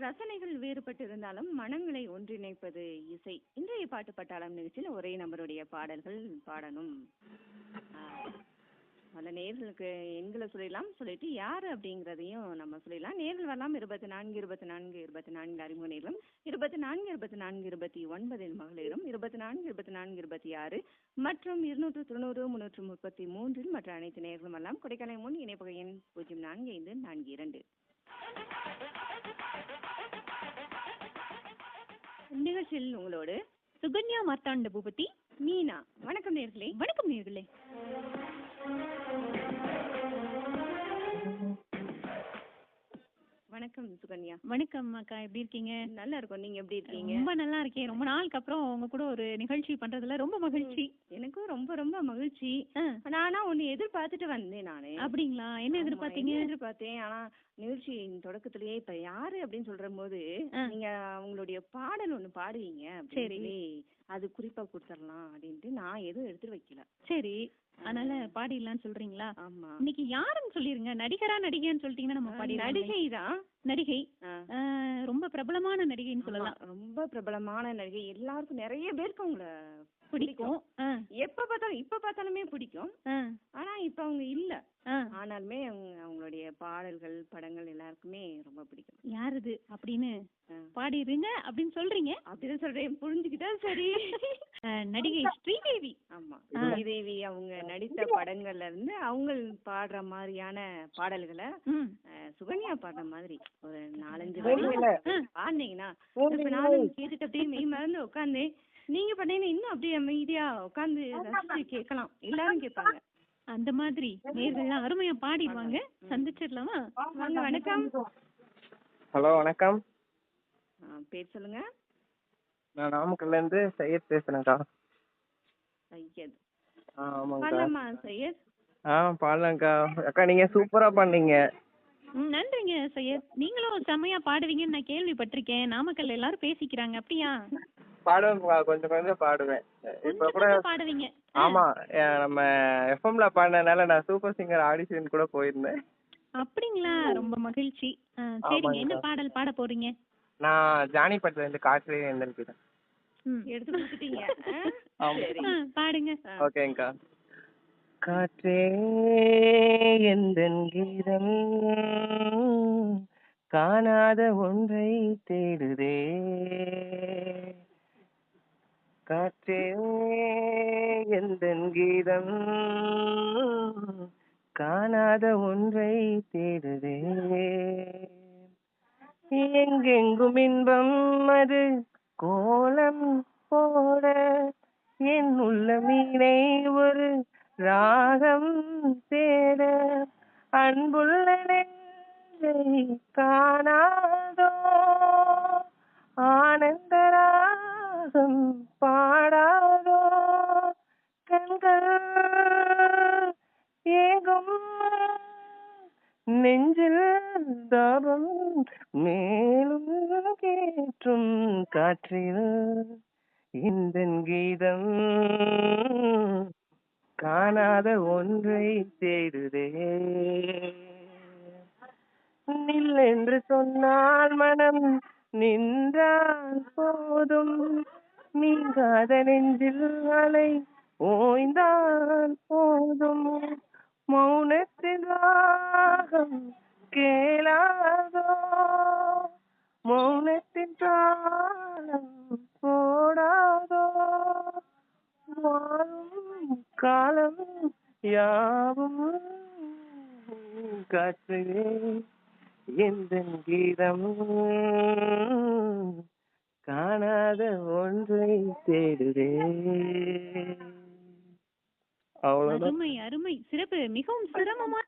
ரசனைகள் வேறுபட்டு இருந்தாலும் மனங்களை ஒன்றிணைப்பது இசை. இன்றைய பாட்டு பட்டாளம் நிகழ்ச்சியில் ஒரே நம்பருடைய பாடல்கள் பாடணும். அந்த நேர்களுக்கு எண்களை சொல்லிடலாம். சொல்லிட்டு யார் அப்படிங்கிறதையும் நம்ம சொல்லிடலாம். நேர்கள் வரலாம். இருபத்தி நான்கு இருபத்தி நான்கு இருபத்தி நான்கு அறிமுக நேர்களும் இருபத்தி நான்கு இருபத்தி நான்கு இருபத்தி ஒன்பதில் மகளிரும் இருபத்தி நான்கு இருபத்தி நான்கு இருபத்தி ஆறு மற்றும் இருநூற்று தொண்ணூறு முன்னூற்று முப்பத்தி மூன்றில் மற்ற அனைத்து நேர்களும் வரலாம். கொடைக்கானல் முன் இணைப்பக எண் பூஜ்ஜியம் நான்கு ஐந்து நான்கு இரண்டு. நிகழ்ச்சியில் உங்களோடு சுகன்யா மார்த்தாண்ட பூபதி மீனா. வணக்கம் நேர்களே. வணக்கம் நேர்களே. வணக்கம் சுகன்யா. வணக்கம் அக்கா எப்படி இருக்கீங்க? நல்லா இருக்கும் நீங்க எப்படி இருக்கீங்க? ரொம்ப நல்லா இருக்கேன். ரொம்ப நாளுக்கு அப்புறம் உங்க கூட ஒரு நிகழ்ச்சி பண்றதுல ரொம்ப மகிழ்ச்சி. எனக்கும் ரொம்ப ரொம்ப மகிழ்ச்சி. நானா ஒன்னு எதிர்பார்த்துட்டு வந்தேன் நானு. அப்படிங்களா? என்ன எதிர்பார்த்தீங்க? எதிர்பார்த்தேன்? ஆனா நிகழ்ச்சியின் தொடக்கத்திலேயே இப்ப யாரு அப்படின்னு சொல்ற போது. நீங்க அவங்களுடைய பாடல் ஒண்ணு பாடுவீங்க அப்படின்னு சரி. அது குறிப்பா கொடுத்துடலாம் அப்படின்ட்டு நான் எதுவும் எடுத்துட்டு வைக்கல. சரி. அதனால பாடிடலாம்னு சொல்றீங்களா? ஆமா. இன்னைக்கு யாருன்னு சொல்லிருங்க. நடிகரா நடிகைன்னு சொல்லிட்டீங்கன்னா நம்ம பாடிடலாம் நடிகை தான். நடிகை. ரொம்ப பிரபலமான நடிகைன்னு சொல்லலாம். ரொம்ப பிரபலமான நடிகை. எல்லாருக்கும் நிறைய பேருக்கு அவங்கள பிடிக்கும். எப்ப பார்த்தாலும் இப்ப பார்த்தாலுமே பிடிக்கும். ஆனா இப்ப அவங்க இல்ல. ஆனாலுமே அவங்க அவங்களுடைய பாடல்கள் படங்கள் எல்லாருக்குமே ரொம்ப பிடிக்கும். யார் இது அப்படின்னு. பாடிடுங்க அப்படின்னு சொல்றீங்க. அப்படிதான் சொல்றேன். புரிஞ்சுக்கிட்டா சரி. நடிகை ஸ்ரீதேவி. ஆமா. ஸ்ரீதேவி அவங்க நடித்த படங்கள்ல இருந்து அவங்க பாடுற மாதிரியான பாடல்களை சுகன்யா பாடுற மாதிரி. ஒரு நாலஞ்சு பாடினீங்கன்னா இப்ப நானும் கேட்டுட்டு அப்படியே மெய் மறந்து உட்காந்தேன். நீங்க பண்ணீங்கன்னா இன்னும் அப்படியே அமைதியா உட்காந்து ரசிச்சு கேட்கலாம். எல்லாரும் கேட்பாங்க. அந்த மாதிரி. நேர்கள்லாம் அருமையா பாடிடுவாங்க. சந்திச்சிடலாமா. வாங்க வணக்கம். ஹலோ வணக்கம். பேர் சொல்லுங்க. நான் நாமக்கல்ல இருந்து சையத் பேசுறேன்க்கா. சையத். ஆ ஆமாங்கக்கா. சையத்? ஆ பாடலாம்க்கா. அக்கா நீங்க சூப்பரா பண்ணீங்க நன்றிங்க சையத். நீங்களும் செம்மையா பாடுவீங்கன்னு நான் கேள்விப்பட்டிருக்கேன். நாமக்கல்ல எல்லாரும் பேசிக்கிறாங்க. அப்படியா? பாடுவேன்க்கா கொஞ்சம் கொஞ்சம் பாடுவேன். இப்ப கூட பாடுவீங்க. ஆமா நம்ம எஃப்எம்ல பாடினதுனால நான் சூப்பர் சிங்கர் ஆடிஷன் கூட போயிருந்தேன். அப்படிங்களா? ரொம்ப மகிழ்ச்சி. சரிங்க. என்ன. பாடல் பாட போறீங்க? நான் ஜானி படத்துல இருந்து காற்று எந்திருக்கிறேன் ம். எடுத்து கொடுத்துட்டீங்க பாடுங்க. ஓகேங்கக்கா காற்றே எந்தன் கீதம் காணாத ஒன்றை தேடுதே. காற்றே எந்தன் கீதம்? காணாத ஒன்றை தேடுதே. எங்கெங்கும் இன்பம் அது கோலம் போட என் உள்ள மீனை ஒரு ராகம் தேட. அன்புள்ள காணாதோ? காற்றில் இந்த கீதம். காணாத ஒன்றை தேடுதே. நில் என்று சொன்னால் மனம் நின்றால் போதும். நீங்காத நெஞ்சில் அலை ஓய்ந்தால் போதும். மௌனத்தின் ராகம் கேளாதோ காலம் யாவும் காற்றுவே எந்த கீதம் காணாத ஒன்றை தேடுதே. அருமை அருமை. சிறப்பு. மிகவும் சிரமமான